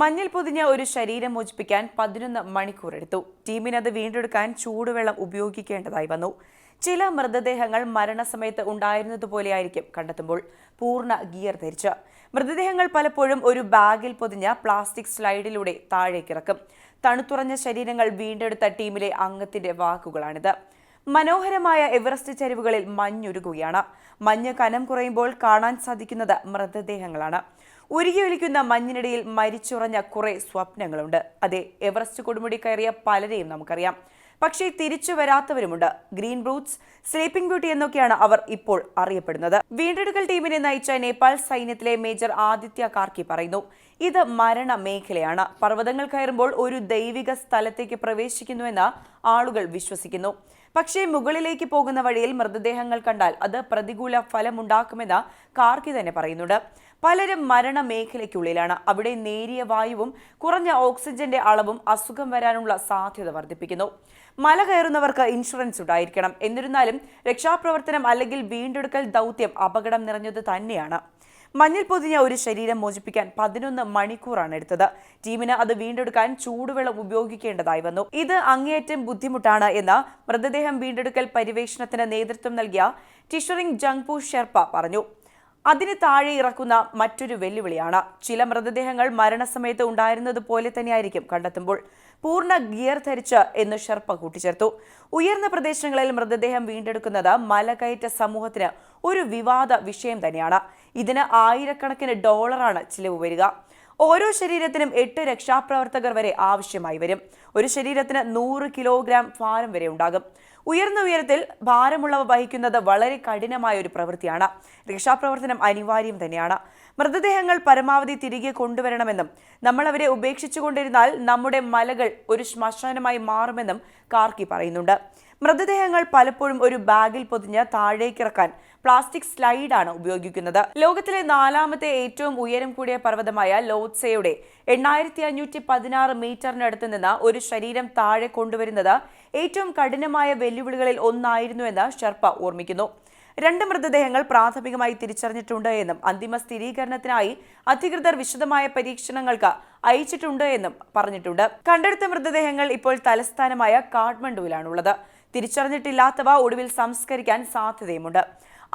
മഞ്ഞൾ പൊതിഞ്ഞ ഒരു ശരീരം മോചിപ്പിക്കാൻ പതിനൊന്ന് മണിക്കൂർ എടുത്തു. ടീമിനത് വീണ്ടെടുക്കാൻ ചൂടുവെള്ളം ഉപയോഗിക്കേണ്ടതായി വന്നു. ചില മൃതദേഹങ്ങൾ മരണസമയത്ത് ഉണ്ടായിരുന്നതുപോലെയായിരിക്കും കണ്ടെത്തുമ്പോൾ പൂർണ ഗിയർ ധരിച്ച്. മൃതദേഹങ്ങൾ പലപ്പോഴും ഒരു ബാഗിൽ പൊതിഞ്ഞ പ്ലാസ്റ്റിക് സ്ലൈഡിലൂടെ താഴേക്കിറക്കും. തണുത്തുറഞ്ഞ ശരീരങ്ങൾ വീണ്ടെടുത്ത ടീമിലെ അംഗത്തിന്റെ വാക്കുകളാണിത്. മനോഹരമായ എവറസ്റ്റ് ചരിവുകളിൽ മഞ്ഞുരുകുകയാണ്. മഞ്ഞ് കനം കുറയുമ്പോൾ കാണാൻ സാധിക്കുന്നത് മൃതദേഹങ്ങളാണ്. ഉരുകിയൊലിക്കുന്ന മഞ്ഞിനിടയിൽ മരിച്ചുറഞ്ഞ കുറെ സ്വപ്നങ്ങളുണ്ട്. അതെ എവറസ്റ്റ് കൊടുമുടി കയറിയ പലരെയും നമുക്കറിയാം. പക്ഷേ തിരിച്ചു വരാത്തവരുമുണ്ട്. ഗ്രീൻ ബ്രൂട്ട്സ് സ്ലീപ്പിംഗ് ബ്യൂട്ടി എന്നൊക്കെയാണ് അവർ ഇപ്പോൾ അറിയപ്പെടുന്നത്. വീണ്ടെടുക്കൽ ടീമിനെ നയിച്ച നേപ്പാൾ സൈന്യത്തിലെ മേജർ ആദിത്യ കാർക്കി പറയുന്നു ഇത് മരണ മേഖലയാണ് പർവതങ്ങൾ കയറുമ്പോൾ ഒരു ദൈവിക സ്ഥലത്തേക്ക് പ്രവേശിക്കുന്നുവെന്ന് ആളുകൾ വിശ്വസിക്കുന്നു. പക്ഷേ മുകളിലേക്ക് പോകുന്ന വഴിയിൽ മൃതദേഹങ്ങൾ കണ്ടാൽ അത് പ്രതികൂല ഫലമുണ്ടാക്കുമെന്ന് കാർക്കി തന്നെ പറയുന്നുണ്ട്. പലരും മരണ മേഖലയ്ക്കുള്ളിലാണ് അവിടെ നേരിയ വായുവും കുറഞ്ഞ ഓക്സിജന്റെ അളവും അസുഖം വരാനുള്ള സാധ്യത വർദ്ധിപ്പിക്കുന്നു. മല കയറുന്നവർക്ക് ഇൻഷുറൻസ് ഉണ്ടായിരിക്കണം. എന്നിരുന്നാലും രക്ഷാപ്രവർത്തനം അല്ലെങ്കിൽ വീണ്ടെടുക്കൽ ദൗത്യം അപകടം നിറഞ്ഞത് തന്നെയാണ്. മഞ്ഞൾ പൊതിഞ്ഞ ഒരു ശരീരം മോചിപ്പിക്കാൻ പതിനൊന്ന് മണിക്കൂറാണ് എടുത്തത്. ടീമിന് അത് വീണ്ടെടുക്കാൻ ചൂടുവെള്ളം ഉപയോഗിക്കേണ്ടതായി വന്നു. ഇത് അങ്ങേയറ്റം ബുദ്ധിമുട്ടാണ് എന്ന് മൃതദേഹം വീണ്ടെടുക്കൽ പര്യവേഷണത്തിന് നേതൃത്വം നൽകിയ ടിഷറിംഗ് ജംഗ്പു ഷെർപ്പ പറഞ്ഞു. അതിന് താഴെ ഇറക്കുന്ന മറ്റൊരു വെല്ലുവിളിയാണ്. ചില മൃതദേഹങ്ങൾ മരണസമയത്ത് ഉണ്ടായിരുന്നത് പോലെ തന്നെയായിരിക്കും കണ്ടെത്തുമ്പോൾ. പൂർണ ഗിയർ ധരിച്ച് എന്ന് ഷെർപ്പ കൂട്ടിച്ചേർത്തു. ഉയർന്ന പ്രദേശങ്ങളിൽ മൃതദേഹം വീണ്ടെടുക്കുന്നത് മലകയറ്റ സമൂഹത്തിന് ഒരു വിവാദ വിഷയം തന്നെയാണ്. ഇതിന് ആയിരക്കണക്കിന് ഡോളറാണ് ചിലവ് വരിക. ഓരോ ശരീരത്തിനും എട്ട് രക്ഷാപ്രവർത്തകർ വരെ ആവശ്യമായി വരും. ഒരു ശരീരത്തിന് നൂറ് കിലോഗ്രാം ഭാരം വരെ ഉണ്ടാകും. ഉയർന്ന ഉയരത്തിൽ ഭാരമുള്ളവ വഹിക്കുന്നത് വളരെ കഠിനമായ ഒരു പ്രവൃത്തിയാണ്. രക്ഷാപ്രവർത്തനം അനിവാര്യം തന്നെയാണ്. മൃതദേഹങ്ങൾ പരമാവധി തിരികെ കൊണ്ടുവരണമെന്നും നമ്മൾ അവരെ ഉപേക്ഷിച്ചുകൊണ്ടിരുന്നാൽ നമ്മുടെ മലകൾ ഒരു ശ്മശാനമായി മാറുമെന്നും കാർക്കി പറയുന്നുണ്ട്. മൃതദേഹങ്ങൾ പലപ്പോഴും ഒരു ബാഗിൽ പൊതിഞ്ഞ് താഴേക്കിറക്കാൻ പ്ലാസ്റ്റിക് സ്ലൈഡാണ് ഉപയോഗിക്കുന്നത്. ലോകത്തിലെ നാലാമത്തെ ഏറ്റവും ഉയരം കൂടിയ പർവതമായ ലോത്സയുടെ എണ്ണായിരത്തി അഞ്ഞൂറ്റി പതിനാറ് മീറ്ററിനടുത്ത് നിന്ന് ഒരു ശരീരം താഴെ കൊണ്ടുവരുന്നത് ഏറ്റവും കഠിനമായ വെല്ലുവിളികളിൽ ഒന്നായിരുന്നു എന്ന് ശർപ്പ ഓർമ്മിക്കുന്നു. രണ്ട് മൃതദേഹങ്ങൾ പ്രാഥമികമായി തിരിച്ചറിഞ്ഞിട്ടുണ്ട് എന്നും അന്തിമ സ്ഥിരീകരണത്തിനായി അധികൃതർ വിശദമായ പരീക്ഷണങ്ങൾക്ക് അയച്ചിട്ടുണ്ട് എന്നും പറഞ്ഞിട്ടുണ്ട്. കണ്ടെടുത്ത മൃതദേഹങ്ങൾ ഇപ്പോൾ തലസ്ഥാനമായ കാഠ്മണ്ഡുവിലാണുള്ളത്. തിരിച്ചറിഞ്ഞിട്ടില്ലാത്തവ ഒടുവിൽ സംസ്കരിക്കാൻ സാധ്യതയുമുണ്ട്.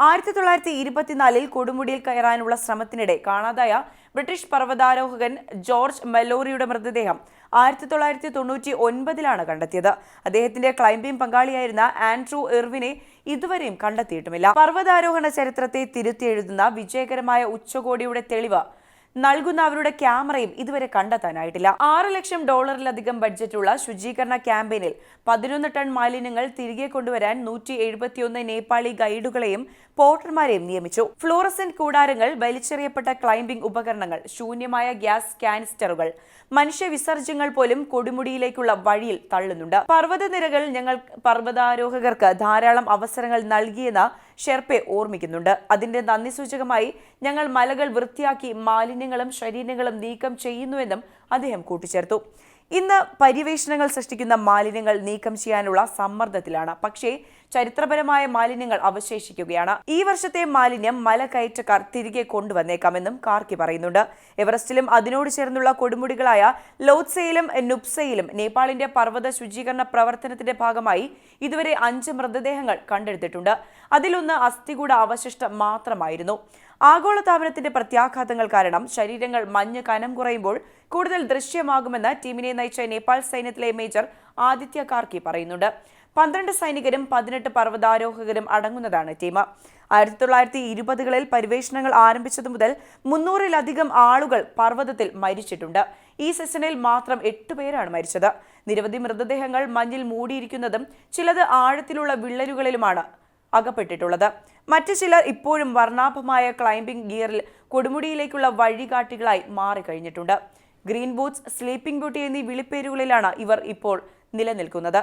ആയിരത്തി തൊള്ളായിരത്തി ഇരുപത്തിനാലിൽ കൊടുമുടിയിൽ കയറാനുള്ള ശ്രമത്തിനിടെ കാണാതായ ബ്രിട്ടീഷ് പർവതാരോഹകൻ ജോർജ് മെലോറിയുടെ മൃതദേഹം ആയിരത്തി തൊള്ളായിരത്തി തൊണ്ണൂറ്റി ഒൻപതിലാണ് കണ്ടെത്തിയത്. അദ്ദേഹത്തിന്റെ ക്ലൈംബിംഗ് പങ്കാളിയായിരുന്ന ആൻഡ്രൂ ഇർവിനെ ഇതുവരെയും കണ്ടെത്തിയിട്ടുമില്ല. പർവതാരോഹണ ചരിത്രത്തെ തിരുത്തിയെഴുതുന്ന വിജയകരമായ ഉച്ചകോടിയുടെ തെളിവ് നൽകുന്ന അവരുടെ ക്യാമറയും ഇതുവരെ കണ്ടെത്താനായിട്ടില്ല. ആറ് ലക്ഷം ഡോളറിലധികം ബഡ്ജറ്റുള്ള ശുചീകരണ ക്യാമ്പയിനിൽ പതിനൊന്ന് ടൺ മാലിന്യങ്ങൾ തിരികെ കൊണ്ടുവരാൻ നൂറ്റി എഴുപത്തിയൊന്ന് നേപ്പാളി ഗൈഡുകളെയും പോർട്ടർമാരെയും നിയമിച്ചു. ഫ്ലോറസെന്റ് കൂടാരങ്ങൾ വലിച്ചെറിയപ്പെട്ട ക്ലൈംബിംഗ് ഉപകരണങ്ങൾ ശൂന്യമായ ഗ്യാസ് കാനിസ്റ്ററുകൾ മനുഷ്യ വിസർജ്യങ്ങൾ പോലും കൊടുമുടിയിലേക്കുള്ള വഴിയിൽ തള്ളുന്നുണ്ട്. പർവതനിരകൾ ഞങ്ങൾ പർവതാരോഹകർക്ക് ധാരാളം അവസരങ്ങൾ നൽകിയെന്ന് ഷെർപ്പെ ഓർമ്മിക്കുന്നുണ്ട്. അതിന്റെ നന്ദി സൂചകമായി ഞങ്ങൾ മലകൾ വൃത്തിയാക്കി മാലിന്യങ്ങളും ശരീരങ്ങളും നീക്കം ചെയ്യുന്നുവെന്നും അദ്ദേഹം കൂട്ടിച്ചേർത്തു. ഇന്ന് പര്യവേഷണങ്ങൾ സൃഷ്ടിക്കുന്ന മാലിന്യങ്ങൾ നീക്കം ചെയ്യാനുള്ള സമ്മർദ്ദത്തിലാണ്. പക്ഷേ ചരിത്രപരമായ മാലിന്യങ്ങൾ അവശേഷിക്കുകയാണ്. ഈ വർഷത്തെ മാലിന്യം മലകയറ്റക്കാർ തിരികെ കൊണ്ടുവന്നേക്കാമെന്നും കാർക്കി പറയുന്നുണ്ട്. എവറസ്റ്റിലും അതിനോട് ചേർന്നുള്ള കൊടുമുടികളായ ലോത്സയിലും നുപ്സയിലും നേപ്പാളിന്റെ പർവത ശുചീകരണ പ്രവർത്തനത്തിന്റെ ഭാഗമായി ഇതുവരെ അഞ്ച് മൃതദേഹങ്ങൾ കണ്ടെടുത്തിട്ടുണ്ട്. അതിലൊന്ന് അസ്ഥികൂട അവശിഷ്ടം മാത്രമായിരുന്നു. ആഗോളതാപനത്തിന്റെ പ്രത്യാഘാതങ്ങൾ കാരണം ശരീരങ്ങൾ മഞ്ഞ് കനം കുറയുമ്പോൾ കൂടുതൽ ദൃശ്യമാകുമെന്ന് ടീമിനെ നയിച്ച നേപ്പാൾ സൈന്യത്തിലെ മേജർ ആദിത്യ കാർക്കി പറയുന്നുണ്ട്. പന്ത്രണ്ട് സൈനികരും പതിനെട്ട് പർവതാരോഹകരും അടങ്ങുന്നതാണ് ടീം. ആയിരത്തി തൊള്ളായിരത്തി ഇരുപതുകളിൽ പരിവേഷണങ്ങൾ ആരംഭിച്ചതു മുതൽ മുന്നൂറിലധികം ആളുകൾ പർവതത്തിൽ മരിച്ചിട്ടുണ്ട്. ഈ സെഷനിൽ മാത്രം എട്ട് പേരാണ് മരിച്ചത്. നിരവധി മൃതദേഹങ്ങൾ മഞ്ഞിൽ മൂടിയിരിക്കുന്നതും ചിലത് ആഴത്തിലുള്ള വിള്ളലുകളിലുമാണ് അകപ്പെട്ടിട്ടുള്ളത്. മറ്റു ചിലർ ഇപ്പോഴും വർണാഭമായ ക്ലൈംബിംഗ് ഗിയറിൽ കൊടുമുടിയിലേക്കുള്ള വഴികാട്ടികളായി മാറിക്കഴിഞ്ഞിട്ടുണ്ട്. ഗ്രീൻ ബൂട്ട്സ് സ്ലീപ്പിംഗ് ബ്യൂട്ടി എന്നീ വിളിപ്പേരുകളിലാണ് ഇവർ ഇപ്പോൾ നിലനിൽക്കുന്നത്.